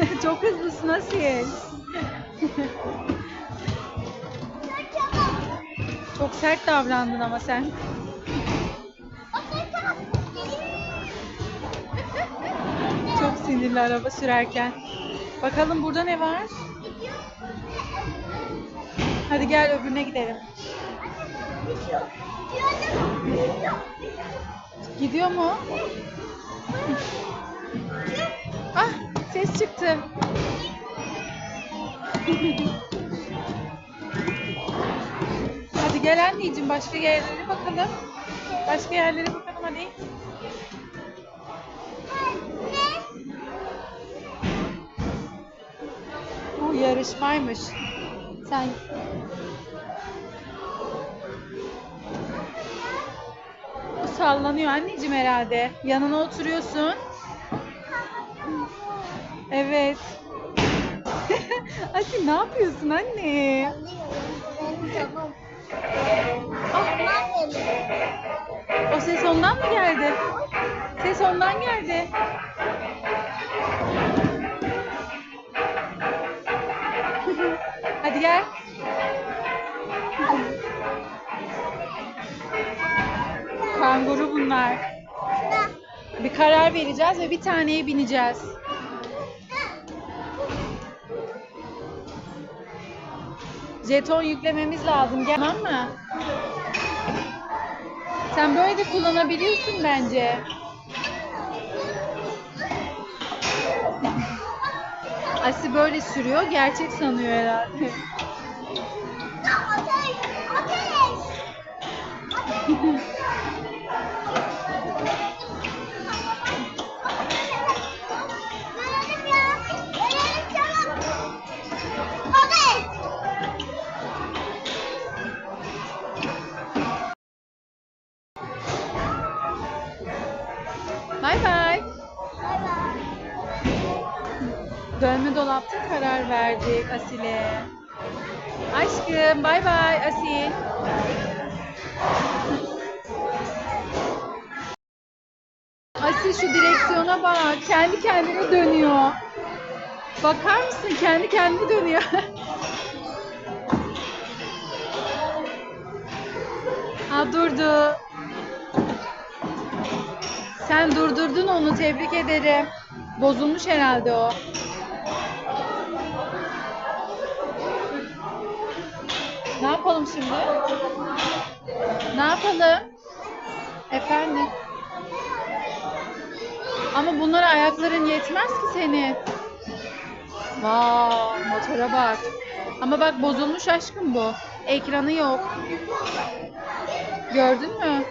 Çok hızlısın Asil. Çok sert davrandın ama sen. Çok sinirli araba sürerken. Bakalım burada ne var? Hadi gel öbürüne gidelim. Gidiyor mu? Ah ses çıktı. Hadi gel anneciğim başka yerlere bakalım. Başka yerlere bakalım hadi. Bu yarışmaymış. Sen sallanıyor anneciğim herhalde. Yanına oturuyorsun. Evet. Asil ne yapıyorsun anne? O ses ondan mı geldi? Ses ondan geldi. Hadi gel. Kanguru bunlar. Bir karar vereceğiz ve bir taneye bineceğiz. Jeton yüklememiz lazım. Tamam mı? Sen böyle de kullanabiliyorsun bence. Asi böyle sürüyor. Gerçek sanıyor herhalde. Dönme dolapta karar verdik Asil'e. Aşkım bay bay Asil. Asil şu direksiyona bak. Kendi kendine dönüyor. Bakar mısın? Kendi kendine dönüyor. ha durdu. Sen durdurdun onu tebrik ederim. Bozulmuş herhalde o. Ne yapalım şimdi? Ne yapalım? Efendim? Ama bunlara ayakların yetmez ki senin. Vay motora bak. Ama bak bozulmuş aşkım bu. Ekranı yok. Gördün mü?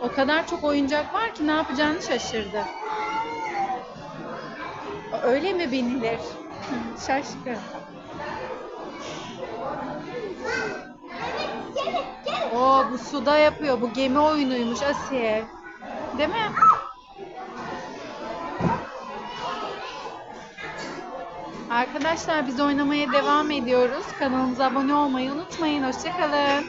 O kadar çok oyuncak var ki ne yapacağını şaşırdı. Öyle mi binilir? Şaşkın. Oo bu suda yapıyor. Bu gemi oyunuymuş Asiye. Değil mi? Arkadaşlar biz oynamaya devam ediyoruz. Kanalımıza abone olmayı unutmayın. Hoşçakalın.